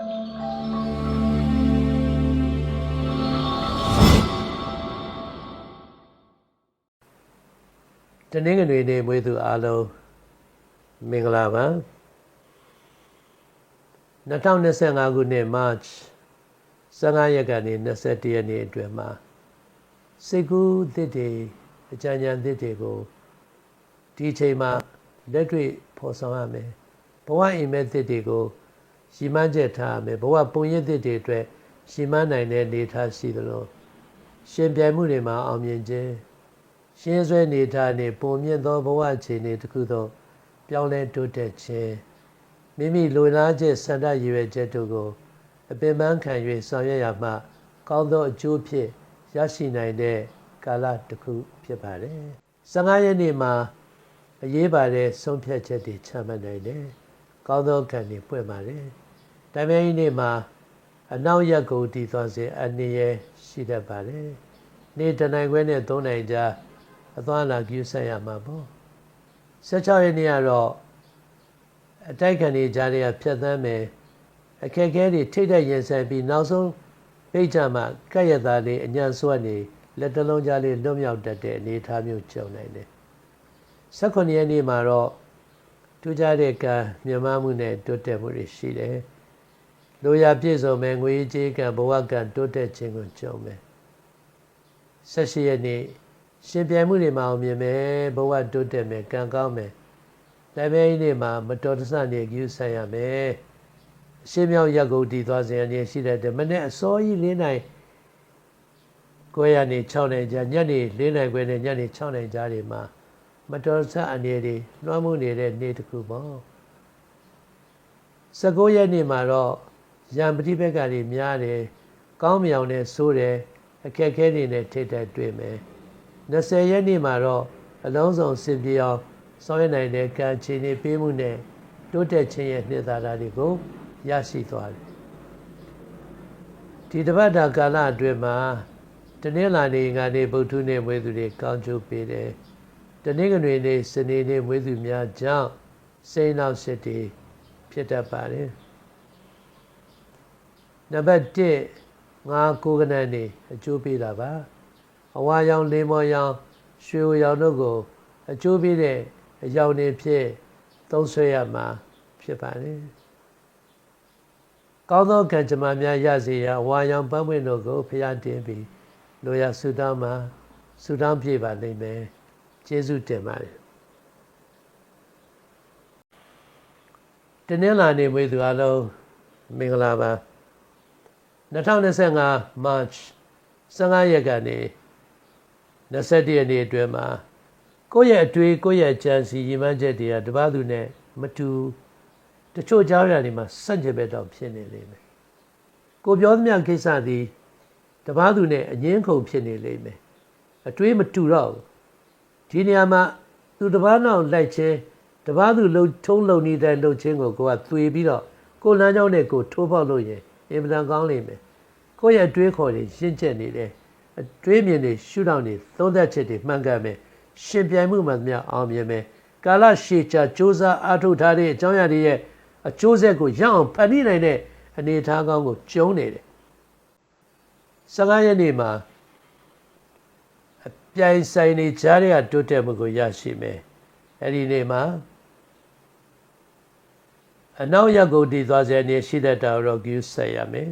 တနင်္ဂနွေနေ့မွေးသူအားလုံးမင်္ဂလာပါ2025ခုနှစ် March 15ရက်ကနေ21ရက်နေ့အတွင်းမှာစိတ်ကူးသစ်တွေအကြံဉာဏ်သစ်တွေကိုဒီအချိန်မှာလက်တွေ့ဖော်ဆောင်ရမယ်ဘဝအိမ်မက်သစ်တွေကို ရှီမန်းချက်ထားရမယ်ဘဝပုံရိပ်သစ်တွေအတွက်ရှီမန်းနိုင်တဲ့နေထားရှိသလိုရှင်ပြိုင်မှုတွေမှာအောင်မြင်ခြင်းရှင်းဆွဲနေထားနေပုံမြင့်သောဘဝအခြေအနေတစ်ခုသောပြောင်းလဲတိုးတက်ခြင်းမိမိလိုလားချက်စန္ဒရည်ရွယ်ချက်တို့ကိုအပင်ပန်းခံ၍ဆောင်ရွက်ရမှ ကောင်းသောအကျိုးဖြစ်ရရှိနိုင်တဲ့ကာလတစ်ခုဖြစ်ပါတယ်။15ရက်နေ့မှာအရေးပါတဲ့ဆုံးဖြတ်ချက်တွေချမှတ်နိုင်တယ်။ကောင်းသောကံတွေပွင့်ပါတယ်။ ဒါပေမဲ့ဒီနေ့မှာအနောက်ရက်ကိုတည်သွားစေအနေရရှိတတ်ပါတယ်။နေ့တနိုင်ခွဲနဲ့3နိုင်ကြာအသွားလာကြည့်ဆက်ရမှာပေါ့16ရက်နေ့ကတော့အတိုက်ခံတွေကြားတွေကဖြတ်သန်းမယ်အခက်အခဲတွေထိတ်တဲ့ရင်ဆိုင်ပြီးနောက်ဆုံးပိတ်ကြမှာကက်ရသားလေးအညံဆွတ်နေလက်တလုံးကြားလေးလွတ်မြောက်တတ်တဲ့အနေအထားမျိုးကြုံနိုင်တယ်18ရက်နေ့မှာတော့ထူးခြားတဲ့ကံမြန်မာမှုနဲ့တိုးတက်မှုတွေရှိတယ် လိုရာပြည့်စုံမယ်ငွေကြေးကံဘဝကံတိုးတက်ခြင်းကိုကြုံမယ်18ရက်နေ့ရှင်ပြိုင်မှုတွေမှာအောင်မြင်မယ်ဘဝတိုးတက်မယ်ကံကောင်းမယ်ဒါပေမဲ့ဒီနေ့မှာမတော်တဆနေကြည့်ဆိုင်ရမယ်အရှင်းမြောက်ရက်ကုန်တည်သွားစဉ်အနေရှိတဲ့မနေ့အစောကြီး၄နိုင်ကိုရနေ6နိုင်ကြာညနေ၄နိုင်ခွဲနဲ့ညနေ6နိုင်ကြာတွေမှာမတော်တဆအနေတွေလွှမ်းမိုးနေတဲ့နေ့တစ်ခုပေါ့19ရက်နေ့မှာတော့ ရံပฏิဘက်ကတွေများတယ်ကောင်းမြောင်နဲ့ဆိုးတယ်အခက်အခဲတွေနဲ့ထိတ်တက်တွေ့မယ်20ရက်နေ့မှာတော့အလုံးစုံစင်ပြေအောင်ဆောင်ရွက်နိုင်တဲ့ကံခြေနေပေးမှုနဲ့တိုးတက်ခြင်းရဲ့နှစ်သာရတွေကိုရရှိသွားတယ်ဒီတပတ်တာကာလအတွင်းမှာတနင်္လာနေ့ငါနေ့ဗုဒ္ဓနေ့မွေးသူတွေကောင်းကျိုးပေးတယ်တနင်္ဂနွေနေ့စနေနေ့မွေးသူများကြောင့်စိတ်နောက်စစ်တွေဖြစ်တတ်ပါတယ် နံပါတ်1ငါကိုကနန်နေအကျိုးပေးတာပါအဝါရောင်လေးမော်ရောင်ရွှေရောင်တို့ကို အကျိုးပေးတဲ့အရောင်တွေဖြစ်သုံးဆွဲရမှာဖြစ်ပါတယ်ကောင်းသောကံကြမ္မာများရစေရဝါရောင်ပန်းပွင့်တို့ကိုဖျားတင်ပြီးလိုရဆုတောင်းမှာဆုတောင်းပြပါလိမ့်မယ်ကျေးဇူးတင်ပါတယ်တနင်္လာနေ့မွေးသူအလုံးမင်္ဂလာပါ 2025 March 15ရက်ကနေ21ရက်နေ့အတွင်းမှာကိုယ့်ရဲ့အတွေ့ကိုယ့်ရဲ့ကြံစီရည်မှန်းချက်တွေကတပားသူနဲ့မတူတချို့ကြောင်းရတွေမှာစန့်ကျင်ဘက်တော့ဖြစ်နေလိမ့်မယ်ကိုပြောသမျှကိစ္စသည်တပားသူနဲ့အငင်းခုန်ဖြစ်နေလိမ့်မယ်အတွေးမတူတော့ဒီနေရာမှာသူတပားနောက်လိုက်ခြင်းတပားသူလှုပ်ထုံးလုံနေတဲ့လှုပ်ခြင်းကိုကိုကသွေပြီးတော့ကိုလမ်းကြောင်းနဲ့ကိုထိုးပေါက်လို့ရင် အင်မတန်ကောင်းလိမ့်မယ်ကိုယ့်ရဲ့အတွေးခေါ်တွေရှင်းချက်နေတယ်အတွေးမြင်တွေရှုထောင့်တွေသုံးသက်ချက်တွေမှန်ကန်မယ်ရှင်ပြိုင်မှုမှများအောင်မြင်မယ်ကာလရှည်ကြာစ조사အားထုတ်ထားတဲ့အကြောင်းအရာတွေရဲ့အကျိုးဆက်ကိုရအောင်ဖန်တီးနိုင်တဲ့အနေအထားကောင်းကိုကျုံနေတယ်15ရက်နေ့မှာအပြိုင်ဆိုင်နေကြားတဲ့တိုးတက်မှုကိုရရှိမယ်အဲ့ဒီနေ့မှာ အနောက်ရက်ကိုတည်သွားစေနေရှိတဲ့တာရောကျူးဆက်ရမယ်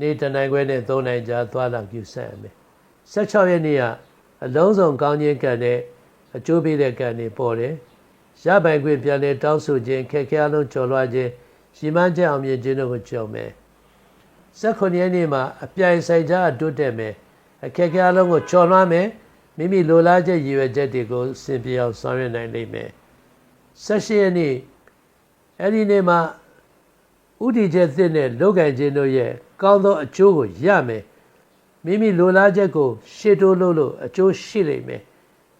နေ့တနိုင်ခွဲနဲ့3နိုင်ကြာသွားလာကျူးဆက်ရမယ်16ရက်နေ့ကအလုံးစုံကောင်းခြင်းကံနဲ့အကျိုးပေးတဲ့ကံတွေပေါ်တယ်ရပိုင်ခွင့်ပြန်လဲတောင်းဆိုခြင်းခက်ခဲအလုံးကျော်လွှားခြင်းရှိမှန်းချက်အောင်မြင်ခြင်းတို့ကိုကြုံမယ်16ရက်နေ့မှာအပြိုင်ဆိုင်ကြတိုးတက်မယ်အခက်ခဲအလုံးကိုကျော်လွှားမယ်မိမိလိုလားချက်ရည်ရွယ်ချက်တွေကိုစင်ပြေအောင်ဆောင်ရွက်နိုင်လိမ့်မယ်16ရက်နေ့ အဲ့ဒီနေ့မှာဥတီချက်သစ်နဲ့လောက်ကင်ခြင်းတို့ရဲ့ကောင်းသောအကျိုးကိုရမယ်မိမိလိုလားချက်ကို ရှေ့တိုးလို့လို့အကျိုးရှိလိမ့်မယ်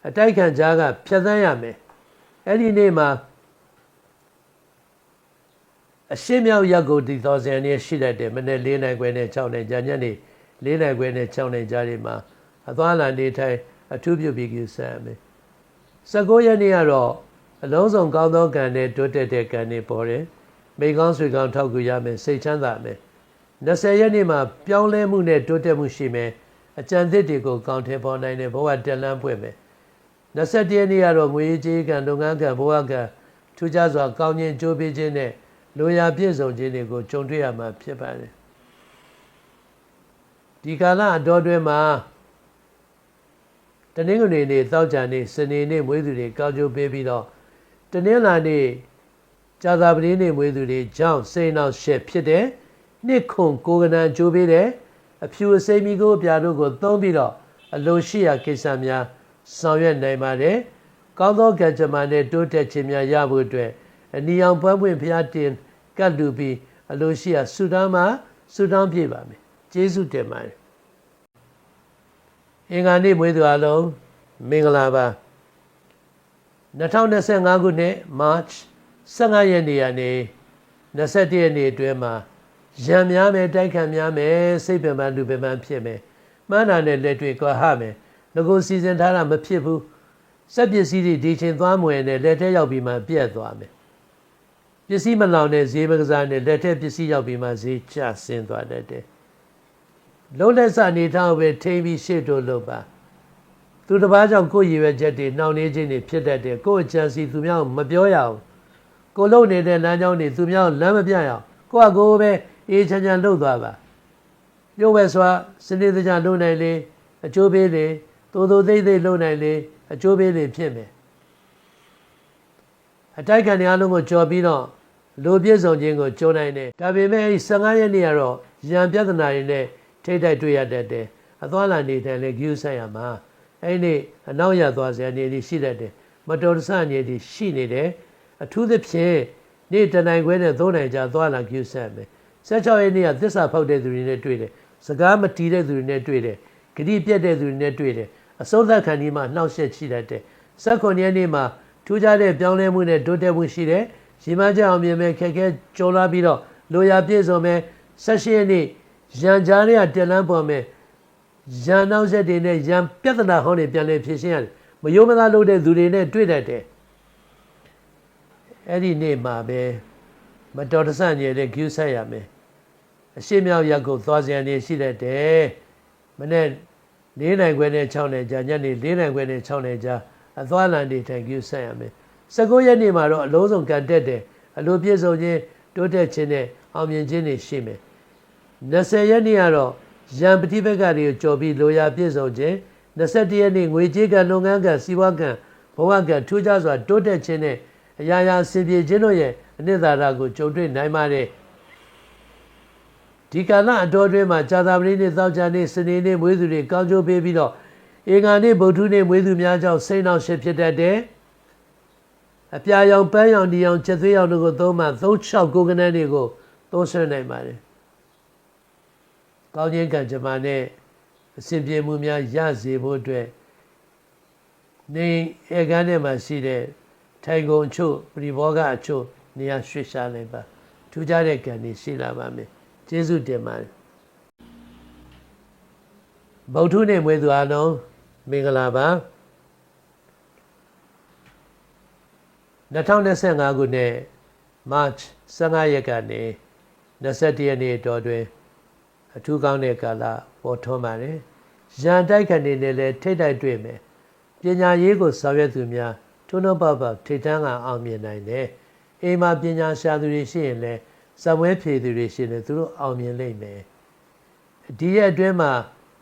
အတိုက်ခံကြားကဖြတ်သန်းရမယ်အဲ့ဒီနေ့မှာအရှင်းမြောက်ရက်ကိုတည်တော်စံနေရှိတတ်တယ်မနေ့၄နိုင်ခွဲနဲ့6နိုင်ကြာညနေ၄နိုင်ခွဲနဲ့6နိုင်ကြာတွေမှာအသွားလာနေထိုင်အထူးပြုပြီးကိစ္စရမယ်19ရက်နေ့ကတော့ အလုံးစုံကောင်းသောကံနဲ့တိုးတက်တဲ့ကံတွေပေါ်တယ်မိကောင်းဆွေကောင်းထောက်ကူရမယ်စိတ်ချမ်းသာမယ်20ရက်နေ့မှာပြောင်းလဲမှုနဲ့တိုးတက်မှုရှိမယ်အကြံသစ်တွေကိုကောင်းထည်ပေါ်နိုင်တဲ့ဘဝတက်လန်းပွင့်မယ်21ရက်နေ့ကတော့ငွေကြေးကံလုပ်ငန်းကံဘဝကံထူးခြားစွာကောင်းခြင်းကြိုးပေးခြင်းနဲ့လိုရာပြည့်စုံခြင်းတွေကိုကြုံတွေ့ရမှာဖြစ်ပါတယ်ဒီကာလအတော်တွင်မှာတနင်္ဂနွေနေ့တောက်ကြနေ့စနေနေ့မွေးသူတွေကောက်ကျိုးပေးပြီးတော့ တနင်္လာနေ့ကြာသပတေးနေ့မွေးသူတွေကြောင့်စိတ်နှောက်ရှက်ဖြစ်တယ်နှစ်ခွန်ကိုကနံကြိုးပေးတယ်အဖြူအစိမ်းမီကိုအပြာတို့ကိုသုံးပြီးတော့အလိုရှိရာကိစ္စများဆောင်ရွက်နိုင်ပါတယ်ကောင်းသောကံကြမ္မာနဲ့တိုးတက်ခြင်းများရဖို့အတွက်အနီအောင်ပွဲပွင့်ဖျားတင်ကတ်လူပြီးအလိုရှိရာဆုတောင်းမှာဆုတောင်းပြပါမယ်ကျေးဇူးတင်ပါတယ်အင်္ဂါနေ့မွေးသူအလုံးမင်္ဂလာပါ 2025ခုနှစ် March 15ရက်နေ့ကနေ21ရက်နေ့အတွင်းမှာရံများမယ်တိုက်ခံများမယ်စိတ်ပင်ပန်းလူပင်ပန်းဖြစ်မယ်မှန်းတာနဲ့လက်တွေ့ကွာဟမယ်ငကိုစီစဉ်ထားတာမဖြစ်ဘူးစက်ပစ္စည်းတွေဒီချိန်သွားမွေနဲ့လက်ထဲရောက်ပြီးမှပြက်သွားမယ်ပစ္စည်းမလောင်တဲ့ဈေးမကစားနဲ့လက်ထဲပစ္စည်းရောက်ပြီးမှဈေးကျဆင်းသွားတတ်တယ်လုံးလက်စအနေထားပဲထိမ့်ပြီးရှေ့တို့လုပ်ပါ သူတစ်ပါးကြောင့်ကိုယ့်ရည်ရွယ်ချက်တွေနှောင့်နှေးခြင်းတွေဖြစ်တတ်တယ်ကိုယ့်အချမ်းစီသူများမပြောရအောင်ကိုလုံနေတဲ့လမ်းကြောင်းတွေသူများလမ်းမပြရအောင်ကိုယ့်အကိုပဲအေးချမ်းချမ်းလှုပ်သွားပါရုပ်ဝဲစွာစနေတကြလုံနိုင်လေအကျိုးပေးလေသို့သို့သိသိလုံနိုင်လေအကျိုးပေးလေဖြစ်မယ်အတိုက်ခံတွေအလုံးကိုကြော်ပြီးတော့လူပြည့်စုံခြင်းကိုကြုံနိုင်တယ်ဒါပေမဲ့အဲဒီ15ရက်နေ့ကတော့ရံပြဿနာတွေနဲ့ထိတ်တိုက်တွေ့ရတတ်တယ်အသွားလာနေတယ်လေဂယူဆိုင်ရမှာ အဲ့ဒီအနောက်ရသွားစရာနေတွေရှိတတ်တယ်မတော်တဆနေတွေရှိနေတယ်အထူးသဖြင့်နေ့တနိုင်ခွဲနဲ့သုံးနိုင်ကြသွားလာဂယူဆိုင်မယ်16ရက်နေ့ကသစ္စာဖောက်တဲ့သူတွေနဲ့တွေ့တယ်စကားမတီးတဲ့သူတွေနဲ့တွေ့တယ်ဂတိပြတ်တဲ့သူတွေနဲ့တွေ့တယ်အစိုးသက်ခံဒီမှာနှောက်ယှက်ရှိတတ်တယ်19ရက်နေ့မှာထူးခြားတဲ့ပြောင်းလဲမှုနဲ့တိုးတက်မှုရှိတယ်ရီမကြအောင်မြင်မဲ့ခက်ခဲကြုံလာပြီးတော့လိုရာပြည့်စုံမဲ့16ရက်နေ့ရန်ကြားတွေကတက်လန်းပေါ်မဲ့ ရန်နောက်ဆက်တွေနဲ့ရန်ပြဿနာဟောင်းတွေပြန်လဲဖြေရှင်းရတယ်မယုံမသားလုပ်တဲ့သူတွေနဲ့တွေ့တတ်တယ်အဲ့ဒီနေ့မှာပဲမတော်တဆညရဲ့ဂုဆက်ရမယ်အရှိမြောက်ရက်ကိုသွားစရာနေရှိတတ်တယ်မနေ့၄နိုင်ခွဲနဲ့6နိုင်ကြာညနေ၄နိုင်ခွဲနဲ့6နိုင်ကြာအသွားလန်တွေထိုင်ဂုဆက်ရမယ်19ရက်နေ့မှာတော့အလုံးစုံကန်တက်တယ်အလိုပြည့်စုံခြင်းတိုးတက်ခြင်းနဲ့အောင်မြင်ခြင်းတွေရှိမယ်20ရက်နေ့ကတော့ ရံပတိဘက်ကတွေကိုကြော်ပြီးလိုရာပြည့်စုံခြင်း21ရက်နေ့ငွေကြေးကလုပ်ငန်းကစီးပွားကဘဝကထူးခြားစွာတိုးတက်ခြင်းနဲ့အရာရာဆင်ပြေခြင်းတို့ရဲ့အနှစ်သာရကိုကြုံတွေ့နိုင်ပါတယ်ဒီကာလအတော်တွင်းမှာဇာတာပတိနေ့သောကြာနေ့စနေနေ့မွေးသူတွေကောင်းကျိုးပေးပြီးတော့အင်္ဂါနေ့ဗုဒ္ဓနေ့မွေးသူများကြောင့်စိတ်နှောက်ရှက်ဖြစ်တတ်တယ်အပြာရောင်ပန်းရောင်ဒီရောင်ချက်သွေးရောင်တို့ကိုသုံးမှ36ကိုကနန်းတွေကိုသုံးဆွနိုင်ပါတယ် ကောင်းခြင်းကံကြမ္မာနဲ့အစဉ်ပြေမှုများရစေဖို့အတွက်နေဧကန်ထဲမှာရှိတဲ့ထိုင်ကုန်ချို့ပရိဘောဂအချို့နေရာရွှေ့ရှားလိုက်ပါထူးခြားတဲ့ကံတွေရှိလာပါမယ်ကျေးဇူးတင်ပါတယ်ဗုဒ္ဓနဲ့မွေးသူအလုံးမင်္ဂလာပါ2025ခုနှစ် March 15ရက်ကနေ21ရက်နေ့တော်တွင် အထူးကောင်းတဲ့ကာလပေါ်ထွန်းပါတယ်။ရန်တိုက်ခံနေနဲ့လည်းထိတ်တိုက်တွေ့မယ်။ပညာရေးကိုဆောင်ရွက်သူများထုံးထုံးပပထိတ်တန်းကအောင်မြင်နိုင်တယ်။အိမ်မှာပညာရှာသူတွေရှိရင်လည်းဇဝဲဖြေသူတွေရှိရင်သူတို့အောင်မြင်လိမ့်မယ်။ဒီရက်အတွင်းမှာ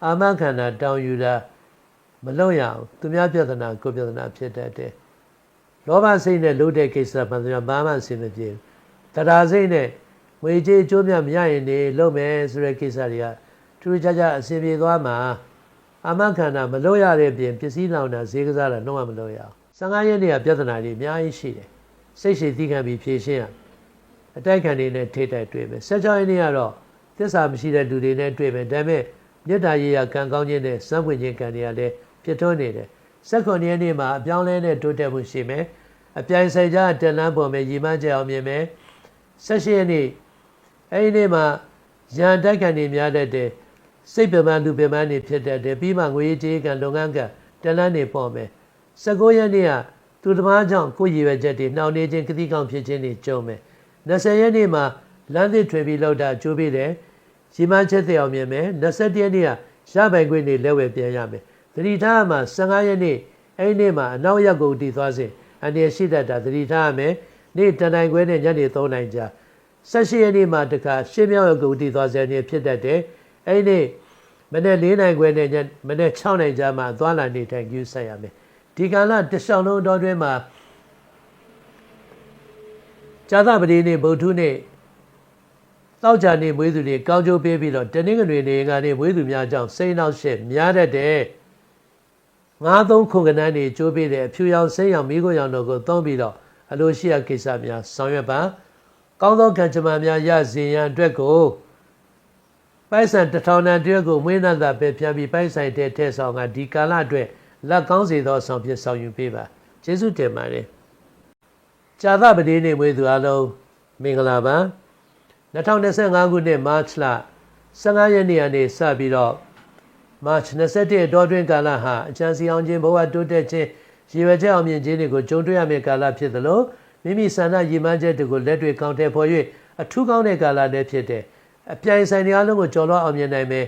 အာမခန္ဓာတောင်းယူတာမလုပ်ရအောင်သူများပြဿနာကိုပြဿနာဖြစ်တတ်တယ်။လောဘစိတ်နဲ့လုပ်တဲ့ကိစ္စမှန်တယ်ဘာမှအဆင်မပြေဘူး။တရားစိတ်နဲ့ ငွေကြေးအကျိုးမြတ်မရရင်နေလုပ်မယ်ဆိုတဲ့ကိစ္စတွေကထူးခြားခြားအစီပြေသွားမှာအမခန္ဓာမလို့ရတဲ့ပြင်ပစ္စည်းလောင်တာဈေးကစားတာတော့မလို့ရအောင်15ရက်နေ့ကပြဿနာတွေအများကြီးရှိတယ်စိတ်ရှိသီးခံပြီးဖြေရှင်းရအတိုက်ခံတွေနဲ့ထိတိုက်တွေ့မယ်16ရက်နေ့ကတော့သစ္စာမရှိတဲ့လူတွေနဲ့တွေ့မယ်ဒါပေမဲ့မေတ္တာရေးရကံကောင်းခြင်းနဲ့စံပွင့်ခြင်းကံတွေကလည်းဖြစ်ထွန်းနေတယ်16ရက်နေ့မှာအပြောင်းလဲနဲ့တိုးတက်မှုရှိမယ်အပြိုင်ဆိုင်ကြတက်လန်းပေါ်မယ်ရည်မှန်းချက်အောင်မြင်မယ်16ရက်နေ့ အဲဒီနေ့မှာရန်တိုက်ခံနေများတတ်တယ်စိတ်ပင်ပန်းလူပင်ပန်းနေဖြစ်တတ်တယ်ပြီးမှငွေကြေးကလုပ်ငန်းကတလန်းနေပေါ်မယ်19ရက်နေ့ကသူတစ်ပါးကြောင့်ကိုယ်ရည်ရွယ်ချက်တွေနှောင့်နှေးခြင်းကတိကောင်းဖြစ်ခြင်းတွေကြုံမယ်20ရက်နေ့မှာလမ်းသစ်ထွင်ပြီးလောက်တာကြိုးပေးတယ်ရီမန်းချက်တဲ့အောင်မြင်မယ်21ရက်နေ့ကရပိုင်ခွင့်နေလက်ဝယ်ပြန်ရမယ်သတိထားမှာ15ရက်နေ့အဲ့ဒီနေ့မှာအနောက်ရက်ကိုတည်သွားစဉ်အနေရှိတတ်တာသတိထားရမယ်နေ့တန်တိုင်ခွဲနဲ့ညနေ3နိုင်ကြာ 18ရက်နေ့မှာတခါရှင်းမြောက်ရက်ကိုတည်သွားစဉ်အနေဖြစ်တတ်တယ်အဲ့ဒီနေ့မနေ့4နိုင်ခွဲနဲ့ညမနေ့6နိုင်ကြာမှာသွားလာနေထိုင်ကြည့်ဆက်ရမယ်ဒီကာလတလျှောက်လုံးတော်တွင်မှာဇာသပတိနေ့ဗုဒ္ဓနေ့တောက်ကြနေမွေးသူတွေကောင်းကျိုးပေးပြီးတော့တနင်္ဂနွေနေ့ကနေမွေးသူများကြောင့်စိတ်နှောက်ရှက်များတတ်တယ်ငါးသုံးခုကနန်းတွေကျိုးပေးတဲ့အဖြူရောင်စိတ်ရောင်မိခိုးရောင်တို့ကိုသုံးပြီးတော့အလိုရှိရကိစ္စများဆောင်ရွက်ပါ ကောင်းသောကံကြမ္မာများရစေရန်အတွက်ကိုပိုက်ဆံတစ်ထောင်တန်တရက်ကိုမွေးနှံသာပဲပြန်ပြီးပိုက်ဆိုင်တဲ့ထဲဆောင်ကဒီကာလအတွက်လက်ကောင်းစေသောဆောင်ဖြစ်ဆောင်ယူပေးပါကျေးဇူးတင်ပါတယ်ဇာသပတိနေ့မွေးသူအလုံးမင်္ဂလာပါ2025ခုနှစ်မတ်လ15ရက်နေ့ကနေစပြီးတော့မတ်21တောတွင်းကာလဟာအချမ်းစီအောင်ခြင်းဘဝတိုးတက်ခြင်းရည်ရွယ်ချက်အောင်မြင်ခြင်းတွေကိုကြုံတွေ့ရမယ့်ကာလဖြစ်သလို မိမိဆန္ဒရည်မှန်းချက်တွေကိုလက်တွေ့ကောင်းတဲ့ဖော်၍အထူးကောင်းတဲ့ကာလလည်းဖြစ်တယ်အပြိုင်ဆိုင်တွေအားလုံးကိုကျော်လွှားအောင်မြင်နိုင်မယ်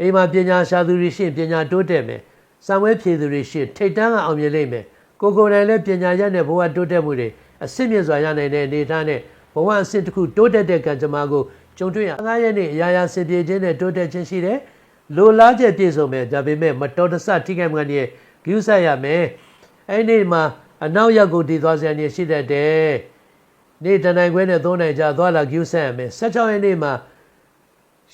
အိမ်မှာပညာရှာသူတွေရှိရင်ပညာတိုးတက်မယ်စံဝဲဖြည့်သူတွေရှိရင်ထိတ်တန်းကအောင်မြင်လိမ့်မယ်ကိုကိုယ်တိုင်လည်းပညာရတဲ့ဘဝတိုးတက်မှုတွေအစစ်မြစ်စွာရနိုင်တဲ့အနေအထားနဲ့ဘဝအဆင့်တစ်ခုတိုးတက်တဲ့ကံကြမ္မာကိုကြုံတွေ့ရငါးရက်နေ့အရာရာစင်ပြေခြင်းနဲ့တိုးတက်ခြင်းရှိတယ်လိုလားချက်ပြည့်စုံမယ်ဒါပေမဲ့မတော်တဆထိခိုက်မှုကနေဂရုစိုက်ရမယ်အဲ့ဒီမှာ အနောက်ရက်ကိုတည်သွားစရာနေရှိတတ်တယ်နေ့တနိုင်ခွဲနဲ့သုံးနိုင်ကြသွားလာဂရုစိုက်ရမယ်16ရက်နေ့မှာ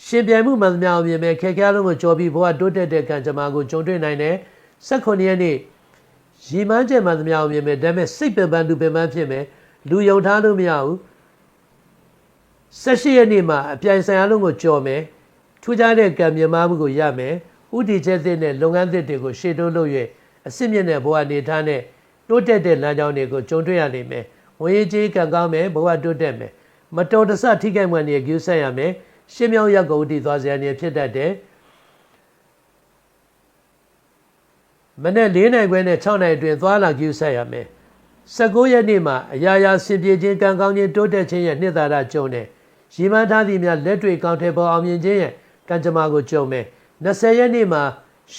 ရှင်ပြိုင်မှုမှန်သမျှအောင်မြင်မယ်ခေခဲလုံးကိုကြော်ပြီးဘဝတိုးတက်တဲ့ကံကြမ္မာကိုကြုံတွေ့နိုင်တယ်18ရက်နေ့ရီမန်းချက်မှန်သမျှအောင်မြင်မယ်ဒါပေမဲ့စိတ်ပင်ပန်းလူပင်ပန်းဖြစ်မယ်လူယုံထားလို့မရဘူး18ရက်နေ့မှာအပြိုင်ဆိုင်အလုံးကိုကြော်မယ်ထူးခြားတဲ့ကံမြမမှုကိုရမယ်ဥတီချက်သစ်နဲ့လုပ်ငန်းသစ်တွေကိုရှေ့တိုးလုပ်၍အစစ်မြင့်တဲ့ဘဝနေထားနဲ့ တိုးတက်တဲ့လမ်းကြောင်းတွေကိုကြုံတွေ့ရနိုင်မယ်ဝင်ရေးကြီးကံကောင်းမယ်ဘဝတိုးတက်မယ်မတော်တဆထိခိုက်မှန်တွေကျူးဆက်ရမယ်ရှင်းမြောင်းရက်ကိုဥတီသွားစရာနေဖြစ်တတ်တယ်မနေ့၄နိုင်ခွဲနဲ့6နိုင်အတွင်းသွားလာကျူးဆက်ရမယ်19ရက်နေ့မှာအရာရာစင်ပြေခြင်းကံကောင်းခြင်းတိုးတက်ခြင်းရဲ့နှစ်သာရကြုံတယ်ရည်မှန်းထားသည့်များလက်တွေ့ကောင်းတဲ့ပေါ်အောင်မြင်ခြင်းရဲ့ကံကြမ္မာကိုကြုံမယ်20ရက်နေ့မှာ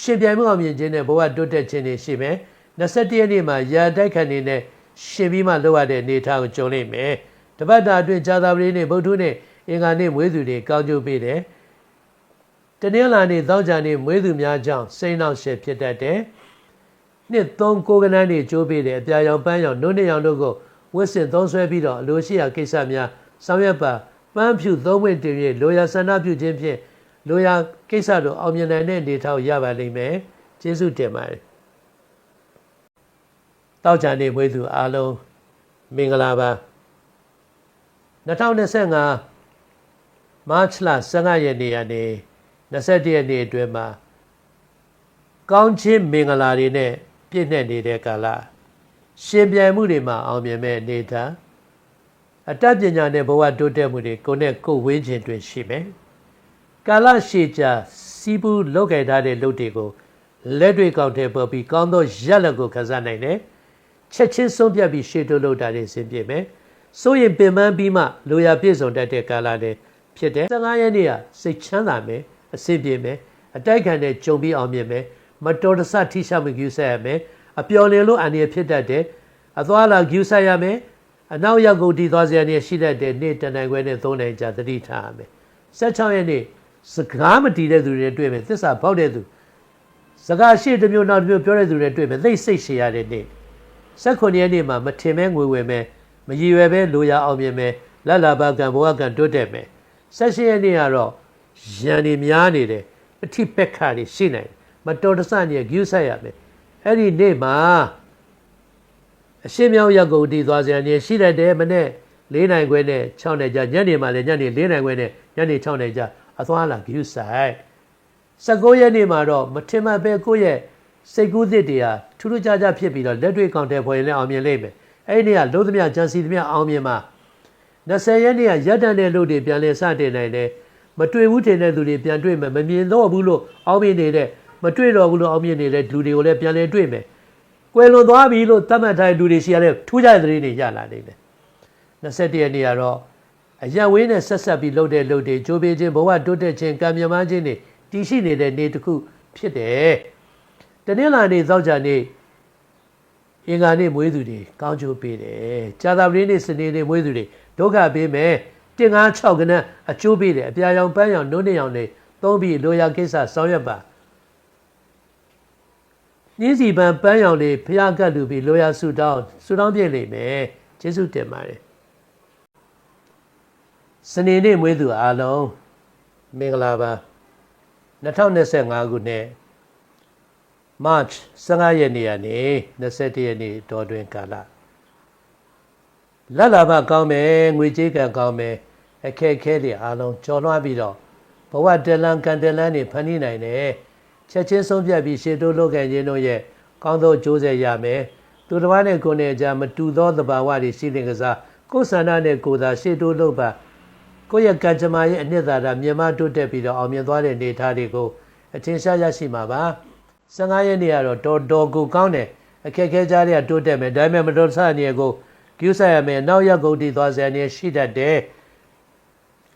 ရှင်ပြိုင်မှုအောင်မြင်ခြင်းနဲ့ဘဝတိုးတက်ခြင်းတွေရှိမယ် 21ရက်နေ့မှာရာတိုက်ခံနေနဲ့ရှင်ပြီးမှလောက်ရတဲ့အနေအထားကိုကြုံလိမ့်မယ်တပတ်တာအတွင်းဇာတာပတိနေ့ဗုဒ္ဓနေ့အင်္ဂါနေ့မွေးသူတွေကောင်းကျိုးပေးတယ်တနင်္လာနေ့သောကြာနေ့မွေးသူများကြောင့်စိတ်နှောက်ရှက်ဖြစ်တတ်တယ်နှစ်သုံးကိုကနန်းတွေကျိုးပေးတယ်အပြာရောင်ပန်းရောင်နှုတ်နှစ်ရောင်တို့ကိုဝစ်စင်သုံးဆွဲပြီးတော့အလိုရှိရာကိစ္စများဆောင်ရွက်ပါပန်းဖြူသုံးဝင့်တင်၍လိုရာဆန္ဒပြုခြင်းဖြင့်လိုရာကိစ္စတို့အောင်မြင်နိုင်တဲ့အနေထားကိုရပါလိမ့်မယ်ကျေးဇူးတင်ပါတယ် တောက်ချန်နေမွေးသူအားလုံးမင်္ဂလာပါ2025မတ်လ15ရက်နေ့ကနေ21ရက်နေ့အတွင်းမှာကောင်းခြင်းမင်္ဂလာတွေနဲ့ပြည့်နှက်နေတဲ့ကာလရှင်ပြိုင်မှုတွေမှာအောင်မြင်မဲ့အနေထားအတတ်ပညာနဲ့ဘဝတိုးတက်မှုတွေကိုယ်နဲ့ကိုယ်ဝင်းခြင်းတွင်ရှိမယ်။ကာလရှည်ကြာစီးပူးလောက်ခဲ့ထားတဲ့လုပ်တွေကိုလက်တွေကောက်တဲ့ပေါ်ပြီးကောင်းသောရက်လက်ကိုခန်းစားနိုင်တယ်။ ချက်ချင်းဆုံးဖြတ်ပြီးရှေ့တိုးလုပ်တာတွေဆင်ပြေမယ်။စိုးရင်ပင်ပန်းပြီးမှလိုရာပြည့်စုံတတ်တဲ့ကာလတွေဖြစ်တယ်။15ရက်နေ့ကစိတ်ချမ်းသာမယ်အဆင်ပြေမယ်အတိုက်ခံတဲ့ကြုံပြီးအောင်မြင်မယ်မတော်တဆထိရှောက်မှုယူဆက်ရမယ်အပျော်လင်လို့အန္တရာယ်ဖြစ်တတ်တယ်အသွားလာယူဆက်ရမယ်အနောက်ရောက်ကိုတည်သွားစရာနေရှိတတ်တဲ့နေ့တနိုင်ခွဲနဲ့သုံးနိုင်ကြသတိထားရမယ်16ရက်နေ့စကားမတည်တဲ့သူတွေတွေ့မယ်သစ္စာပေါက်တဲ့သူစကားရှိတစ်မျိုးနောက်တစ်မျိုးပြောတဲ့သူတွေတွေ့မယ်သိစိတ်ရှည်ရတဲ့နေ့ 16ရက်နေ့မှာမထင်မဲငွေဝယ်မဲမရည်ရွယ်ပဲလိုရာအောင်မြင်မဲလက်လာပါကံဘဝကံတိုးတက်မယ်16ရက်နေ့ကတော့ရန်နေများနေတယ်အထိပက်ခါတွေရှိနိုင်တယ်မတော်တဆနေဂယုဆိုင်ရမယ်အဲ့ဒီနေ့မှာအရှင်းမြောက်ရက်ကိုတည်သွားစရာနေရှိတတ်တယ်မနဲ့၄နိုင်ခွဲနဲ့6နိုင်ကြညနေမှလည်းညနေ၄နိုင်ခွဲနဲ့ညနေ6နိုင်ကြအသွားလာဂယုဆိုင်19ရက်နေ့မှာတော့မထင်မှတ်ပဲကိုယ့်ရဲ့ စိတ်ကူးသစ်တွေဟာထူးထူးခြားခြားဖြစ်ပြီးတော့လက်တွေ့ကောင်တဲ့ဖွယ်ရင်လည်းအောင်မြင်လိမ့်မယ်အဲ့ဒီနေ့ကလုံးသမျှဂျန်စီသမျှအောင်မြင်မှာ20ရက်နေ့ကရက်တန်တဲ့လူတွေပြန်လည်စတင်နိုင်တယ်မတွေ့ဘူးထင်တဲ့သူတွေပြန်တွေ့မယ်မမြင်တော့ဘူးလို့အောင်းမြင်နေတဲ့မတွေ့တော့ဘူးလို့အောင်းမြင်နေတဲ့လူတွေကိုလည်းပြန်လည်တွေ့မယ်ကွယ်လွန်သွားပြီလို့သတ်မှတ်ထားတဲ့လူတွေရှိရတဲ့ထူးခြားတဲ့သတင်းတွေရလာနေတယ်21ရက်နေ့ကတော့အရက်ဝင်းနဲ့ဆက်ဆက်ပြီးလှုပ်တဲ့လှုပ်တွေကြိုးပေးခြင်းဘဝတိုးတက်ခြင်းကံမြမခြင်းတွေတည်ရှိနေတဲ့နေ့တစ်ခုဖြစ်တယ်။ တနင်္လာနေ့သောကြာနေ့အင်္ဂါနေ့မွေးသူတွေကောင်းကျိုးပေးတယ်။ကြာသပတေးနေ့စနေနေ့မွေးသူတွေဒုက္ခပေးမယ်။တင်ငါး6ကနအကျိုးပေးတယ်။အပြာရောင်ပန်းရောင်နှုတ်နှစ်ရောင်တွေသုံးပြီးလိုရာကိစ္စဆောင်ရွက်ပါ။နှင်းစီပန်းပန်းရောင်တွေဖျားကတ်လူပြီးလိုရာဆူတောင်းဆူတောင်းပြည့်လိမ့်မယ်။ကျေးဇူးတင်ပါတယ်။စနေနေ့မွေးသူအားလုံးမင်္ဂလာပါ2025ခုနှစ် March 15ရက်နေ့ကနေ21ရက်နေ့တော်တွင်ကာလလက်လာဘကောင်းမယ်ငွေကြေးကံကောင်းမယ်အခက်အခဲတွေအားလုံးကျော်လွှားပြီးတော့ဘဝတလန်ကန်တလန်တွေဖန်တီးနိုင်တယ်ချက်ချင်းဆုံးဖြတ်ပြီးရှေ့တိုးလုပ်ခဲ့ခြင်းတို့ရဲ့ကောင်းသောကြိုးစားရမယ်သူတစ်ပါးနဲ့ကိုယ်နဲ့ကြားမတူသောသဘာဝတွေရှိတဲ့ကစားကိုယ်ဆန္ဒနဲ့ကိုယ်သာရှေ့တိုးလုပ်ပါကိုယ့်ရဲ့ကံကြမ္မာရဲ့အနှစ်သာရမြန်မာတိုးတက်ပြီးတော့အောင်မြင်သွားတဲ့နေသားတွေကိုအထင်ရှားရရှိမှာပါ 15ရက်နေ့ကတော့တော်တော်ကိုကောင်းတယ်အခက်ခဲကြားတွေကတိုးတက်မယ်ဒါပေမဲ့မတော်ဆနေကိုကျူးဆက်ရမယ်နောက်ရက်ကုန်တည်သွားစရာနေရှိတတ်တယ်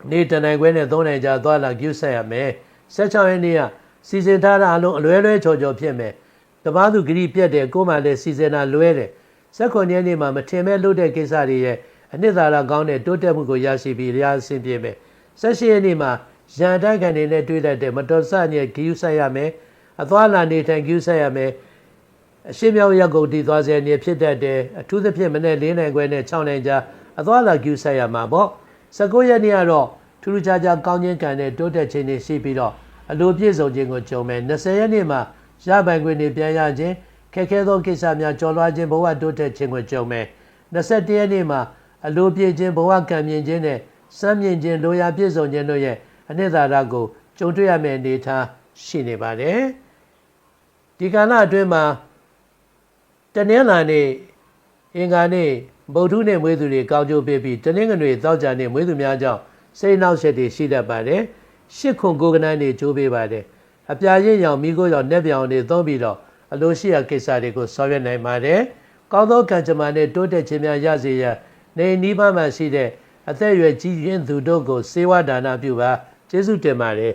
နေ့တနိုင်ခွဲနဲ့3နိုင်ကြာသွားလာကျူးဆက်ရမယ်16ရက်နေ့ကစီစဉ်ထားတာအလုံးအလွဲလွဲချော်ချော်ဖြစ်မယ်တပားသူဂရိပြက်တယ်ကိုယ်မှလည်းစီစဉ်တာလွဲတယ်16ရက်နေ့မှာမထင်မဲ့လုပ်တဲ့ကိစ္စတွေရဲ့အနှစ်သာရကောင်းတဲ့တိုးတက်မှုကိုရရှိပြီးရအဆင်ပြေမယ်16ရက်နေ့မှာရန်တိုက်ခံတွေနဲ့တွေ့တတ်တဲ့မတော်ဆညက်ဂီယူဆက်ရမယ် အသွားလာနေထိုင်ဂီယူဆက်ရမယ်အရှိမြောက်ရက်ကုန်တည်သွားစေနေဖြစ်တတ်တယ်အထူးသဖြင့်မနေ့၄နိုင်ခွဲနဲ့6နိုင်ကြာအသွားလာဂီယူဆက်ရမှာပေါ့19ရက်နေ့ကတော့ထူးထူးခြားခြားကောင်းခြင်းကံနဲ့တိုးတက်ခြင်းတွေရှိပြီးတော့အလိုပြည့်စုံခြင်းကိုကြုံမယ်20ရက်နေ့မှာရပိုင်ခွင့်တွေပြန်ရခြင်းခက်ခဲသောကိစ္စများကျော်လွှားခြင်းဘဝတိုးတက်ခြင်းကိုကြုံမယ်21ရက်နေ့မှာအလိုပြည့်ခြင်းဘဝကံမြင်ခြင်းနဲ့စမ်းမြင်ခြင်းလိုရာပြည့်စုံခြင်းတို့ရဲ့အနှစ်သာရကိုကြုံတွေ့ရမယ့်အနေအထားရှိနေပါတယ် ဒီကာလအတွင်းမှာတနင်္လာနေ့အင်္ဂါနေ့ဗုဒ္ဓနေ့မွေးသူတွေကောင်းကျိုးပေးပြီးတနင်္ဂနွေသောကြာနေ့မွေးသူများကြောင့်စိတ်နှောက်ယှက်တွေရှိတတ်ပါတယ်ရှစ်ခွန်ကိုကနန်းတွေကျိုးပေးပါတယ်အပြာရင့်ရောင်မိခိုးရောင်နှက်ပြောင်တွေသုံးပြီးတော့အလိုရှိရာကိစ္စတွေကိုဆောင်ရွက်နိုင်ပါတယ်ကောင်းသောကံကြမ္မာနဲ့တိုးတက်ခြင်းများရစေရန်နေနီးပါးမှရှိတဲ့အသက်အရွယ်ကြီးရင်းသူတို့ကိုစေဝဒါနပြုပါကျေးဇူးတင်ပါတယ်